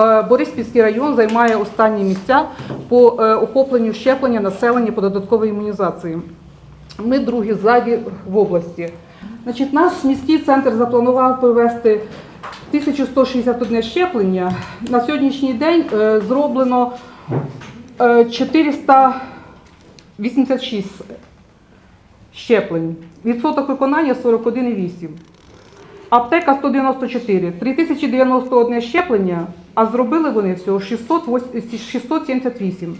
Е, Бориспільський район займає останні місця по е, охопленню щеплення населення по додатковій імунізації. Ми другі ззаді в області. Значить, наш міський центр запланував провести 1161 щеплення. На сьогоднішній день е, зроблено е, 486 щеплень. Відсоток виконання 41,8. Аптека 194, 3091 щеплення, а зробили вони всього 608 678.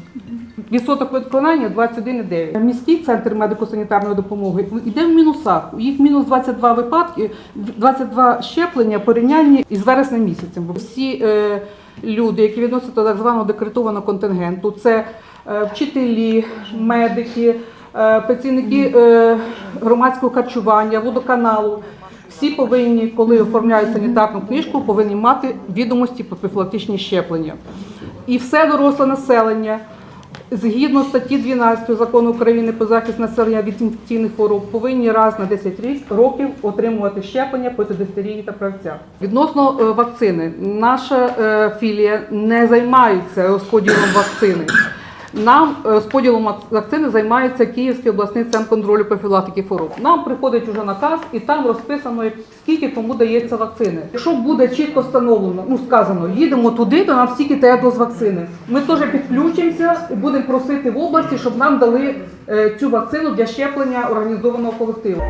Відсоток виконання 21,9. Міський центр медико-санітарної допомоги йде в мінусах. У їх мінус 22 випадки, 22 щеплення порівнянні із вереснем місяцем. Всі е, люди, які відносяться до так званого декретованого контингенту, це е, вчителі, медики, е, працівники е, громадського харчування, водоканалу. Всі повинні, коли оформляють санітарну книжку, повинні мати відомості про профілактичні щеплення. І все доросле населення, згідно статті 12 закону України про захист населення від інфекційних хвороб, повинні раз на 10 рік- років отримувати щеплення проти дифтерії та правця. Відносно е, вакцини, наша е, філія не займається розподілом вакцини. Нам е, з поділом вакцини займається Київський обласний центр контролю профілактики хвороб. Нам приходить уже наказ, і там розписано, скільки кому дається вакцини. Якщо буде чітко встановлено, ну сказано, їдемо туди, то нам стільки треба доз вакцини. Ми теж підключимося і будемо просити в області, щоб нам дали е, цю вакцину для щеплення організованого колективу.